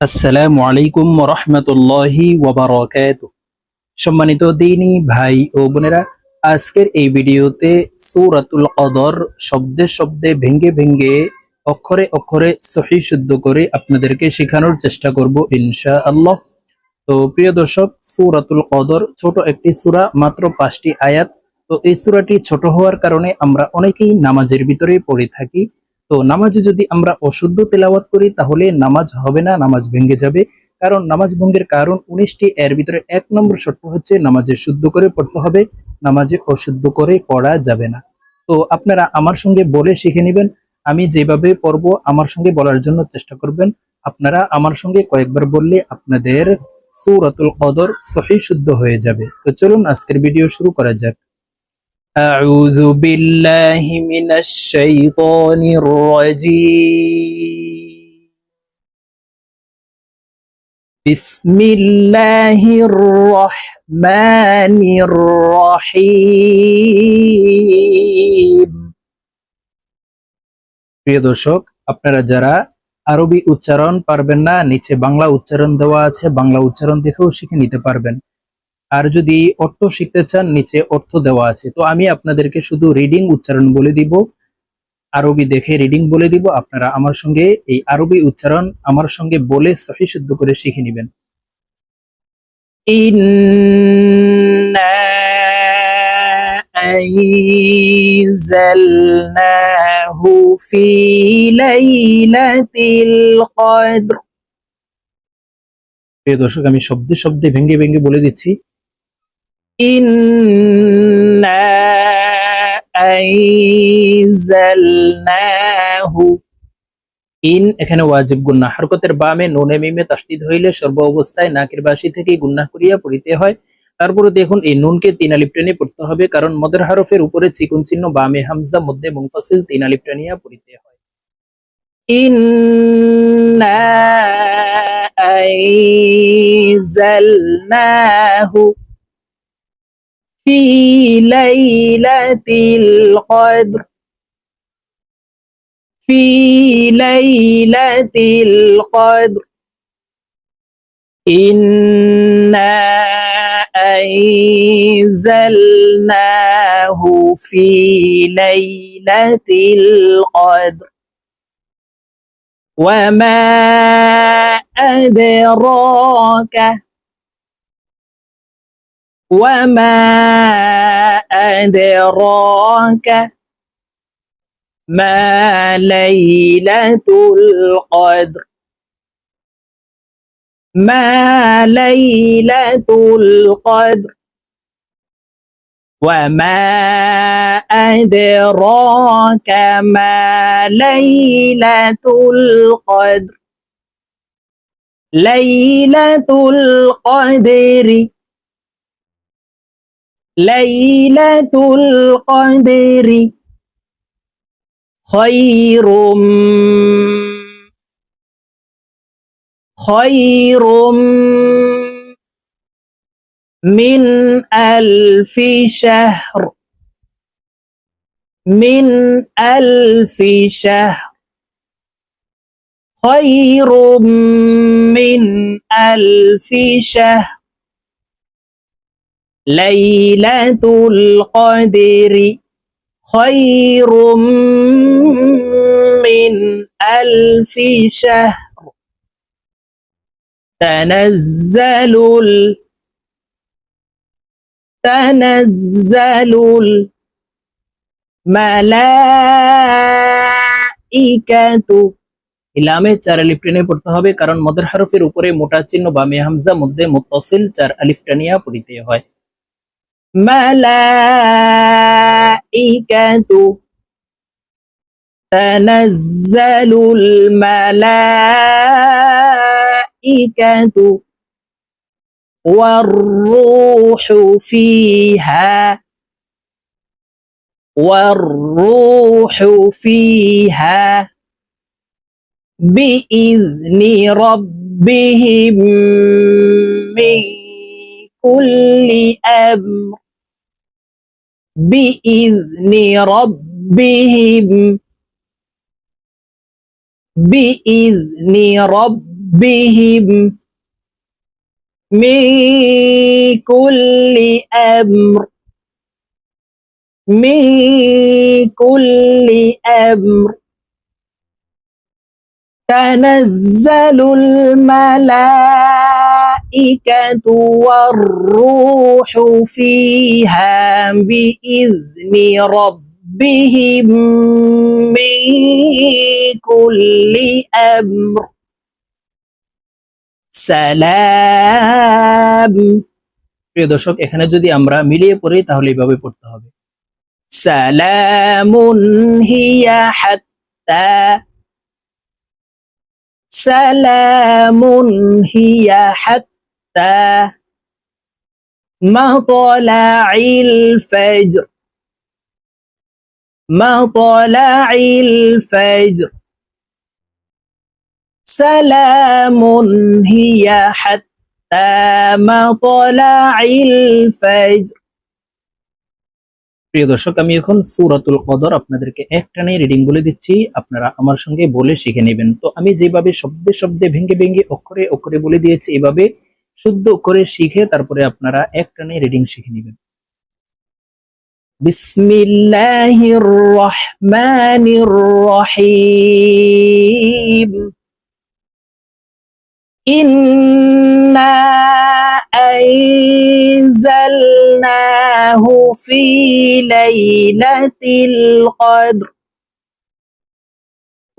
আসসালামু আলাইকুম রহমতুল্লাহি সম্মানিত দিনী ভাই ও বোনেরা, আজকের এই ভিডিওতে সূরাতুল কদর শব্দে শব্দে ভেঙ্গে ভেঙ্গে অক্ষরে অক্ষরে সহি শুদ্ধ করে আপনাদেরকে শেখানোর চেষ্টা করব ইনশাআল্লাহ। তো প্রিয় দর্শক, সূরাতুল কদর ছোট একটি সূরা, মাত্র পাঁচটি আয়াত। তো এই সূরাটি ছোট হওয়ার কারণে আমরা অনেকেই নামাজের ভিতরে পড়ে থাকি। তো নামাজে যদি আমরা অশুদ্ধ তেলাওয়াত করি, তাহলে নামাজ হবে না, নামাজ ভেঙে যাবে। কারণ নামাজ ভঙ্গের কারণ উনিশটি, এর ভিতরে এক নম্বর শর্ত হচ্ছে নামাজে শুদ্ধ করে পড়তে হবে, নামাজে অশুদ্ধ করে পড়া যাবে না। তো আপনারা আমার সঙ্গে বলে শিখে নেবেন, আমি যেভাবে পড়ব আমার সঙ্গে বলার জন্য চেষ্টা করবেন। আপনারা আমার সঙ্গে কয়েকবার বললে আপনাদের সূরাতুল কদর সহি শুদ্ধ হয়ে যাবে। তো চলুন আজকের ভিডিও শুরু করা যাক। أعوذ بالله من الشيطان الرجيم بسم الله الرحمن الرحيم প্রিয় দর্শক আপনারা যারা আরবি উচ্চারণ পারবেন না নিচে বাংলা উচ্চারণ দেওয়া আছে বাংলা উচ্চারণ দেখেও শিখে নিতে পারবেন আর যদি অর্থ শিখতে চান নিচে অর্থ দেওয়া আছে তো আমি আপনাদেরকে শুধু রিডিং উচ্চারণ বলে দিব আরবি দেখে রিডিং বলে দিব আপনারা আমার সঙ্গে এই আরবি উচ্চারণ আমার সঙ্গে বলে সহি শুদ্ধ করে শিখে নেবেন ইন্না أنزلناه في ليلة القدر প্রিয় দর্শক আমি শব্দে শব্দে ভেঙ্গে ভেঙ্গে বলে দিচ্ছি ইন্না আইজালনাহু ইন এখানে ওয়াজিব গুন্না হরকতের বামে নুনে মিমে তাসদিদ হইলে সর্ব অবস্থায় নাকের বাসি থেকে গুন্না করিয়া পড়িতে হয়। তারপরে দেখুন এই নুনকে তিন আলিপ টেনে পড়তে হবে কারণ মদের হরফের উপরে চিকুন চিহ্ন বামে হামজা মধ্যে মুংফাসিল তিন আলিপ টেনিয়া পড়িতে হয়। ইন্না আইজালনাহু في ليلة القدر. في ليلة القدر. إنا أنزلناه في ليلة القدر. وما أدراك وما أدراك ما ليلة القدر ما ليلة القدر وما أدراك ما ليلة القدر ليلة القدر ليلة القدر خير خير من ألف شهر من ألف شهر خير من ألف شهر ليلة القدر خير من ألف شهر تنزل ال تنزل الملائكة ইলামে চার আলিফ টেনে পড়তে হবে কারণ মদের হরফের উপরে মোটা চিহ্ন বা মেহামজা মধ্যে মুত্তাসিল চার আলিফ টানিয়া পড়িতে হয় ملائكة. تنزل الملائكة والروح فيها. والروح فيها. بإذن ربهم من كل أمر بإذن ربهم. بإذن ربهم. من كل أمر. من كل أمر. تنزل الملائكة والروح فيها بإذن ربهم من كل أمر সালাম প্রিয় দর্শক এখানে যদি আমরা মিলিয়ে পড়ি তাহলে এইভাবে পড়তে হবে সালামুন হিয়া হাত্তা সালামুন হিয়া হাত্তা মাতলাইল ফজর মাতলাইল ফজর سلام هي حتى مطلع الفجر প্রিয় দর্শক আমি এখন সূরাতুল কদর আপনাদেরকে একটানে রিডিং বলে দিচ্ছি আপনারা আমার সঙ্গে বলে শিখে নেবেন তো আমি যেভাবে শব্দে শব্দে ভেঙে ভেঙে অক্ষরে অক্ষরে বলে দিয়েছি এভাবে শুদ্ধ করে শিখে তারপরে আপনারা একটানে রিডিং শিখে নেবেন বিসমিল্লাহির রহমানির রহিম إنا أنزلناه في ليلة القدر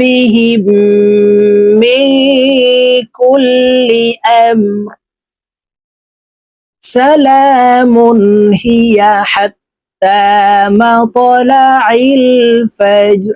ربهم من كل أمر سلام هي حتى مطلع الفجر